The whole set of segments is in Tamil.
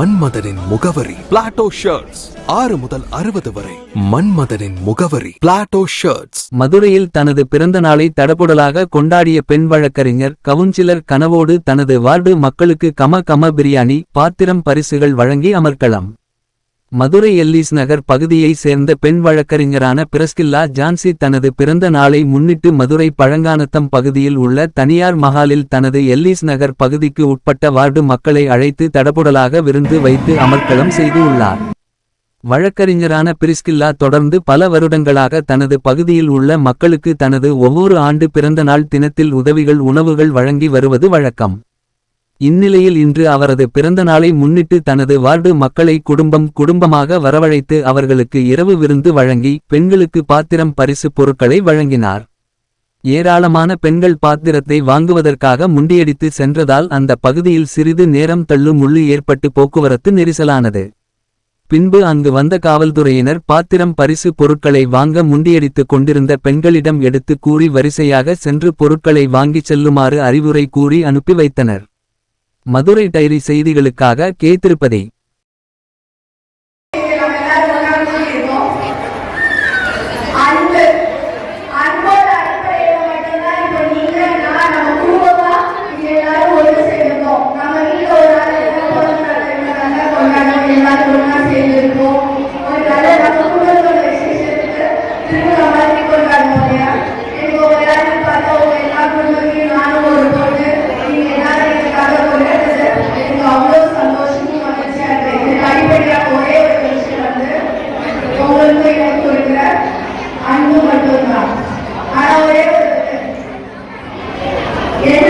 மன்மதனின் முகவரி பிளாட்டோ ஷர்ட்ஸ் ஆறு முதல் அறுபது வரை மன்மதனின் முகவரி பிளாட்டோ ஷர்ட்ஸ் மதுரையில் தனது பிறந்த நாளை தடபுடலாக கொண்டாடிய பெண் வழக்கறிஞர் கவுன்சிலர் கனவோடு தனது வார்டு மக்களுக்கு கம கம பிரியாணி பாத்திரம் பரிசுகள் வழங்கி அமர்க்கலாம். மதுரை எல்லீஸ் நகர் பகுதியைச் சேர்ந்த பெண் வழக்கறிஞரான பிரஸ்கில்லா ஜான்சி தனது பிறந்த நாளை முன்னிட்டு மதுரை பழங்கானத்தம் பகுதியில் உள்ள தனியார் மஹாலில் தனது எல்லீஸ் நகர் பகுதிக்கு உட்பட்ட வார்டு மக்களை அழைத்து தடபுடலாக விருந்து வைத்து அமர்க்களம் செய்து உள்ளார். வழக்கறிஞரான பிரிஸ்கில்லா தொடர்ந்து பல வருடங்களாக தனது பகுதியில் உள்ள மக்களுக்கு தனது ஒவ்வொரு ஆண்டு பிறந்தநாள் தினத்தில் உதவிகள் உணவுகள் வழங்கி வருவது வழக்கம். இந்நிலையில் இன்று அவரது பிறந்த நாளை முன்னிட்டு தனது வார்டு மக்களை குடும்பம் குடும்பமாக வரவழைத்து அவர்களுக்கு இரவு விருந்து வழங்கி பெண்களுக்கு பாத்திரம் பரிசு பொருட்களை வழங்கினார். ஏராளமான பெண்கள் பாத்திரத்தை வாங்குவதற்காக முண்டியடித்து சென்றதால் அந்த பகுதியில் சிறிது நேரம் தள்ளு முள்ளு ஏற்பட்டு போக்குவரத்து நெரிசலானது. பின்பு அங்கு வந்த காவல்துறையினர் பாத்திரம் பரிசு பொருட்களை வாங்க முண்டியடித்துக் கொண்டிருந்த பெண்களிடம் எடுத்து கூறி வரிசையாக சென்று பொருட்களை வாங்கிச் செல்லுமாறு அறிவுரை கூறி அனுப்பி வைத்தனர். மதுரை டைரி செய்திகளுக்காக கேத்திருப்பதே என்ன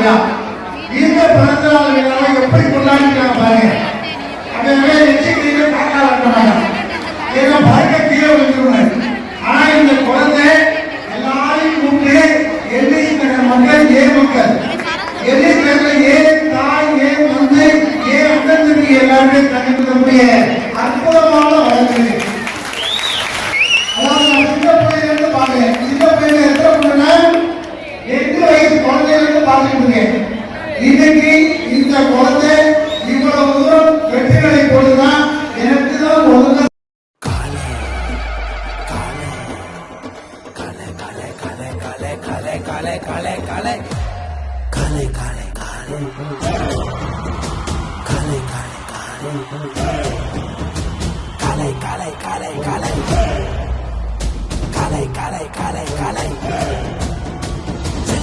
விழா இந்த பிறந்த நாள் விழாவை எப்படி கொண்டாடிக்கிறாங்க பாருங்க. அந்த வேலை பார்க்க குழந்தையில இருந்து பார்த்துட்டு இருக்கேன் இன்னைக்கு இந்த குழந்தை இவ்வளவு தூரம் வெற்றிகளை போடுதான் எனக்கு தான் ஒழுங்கா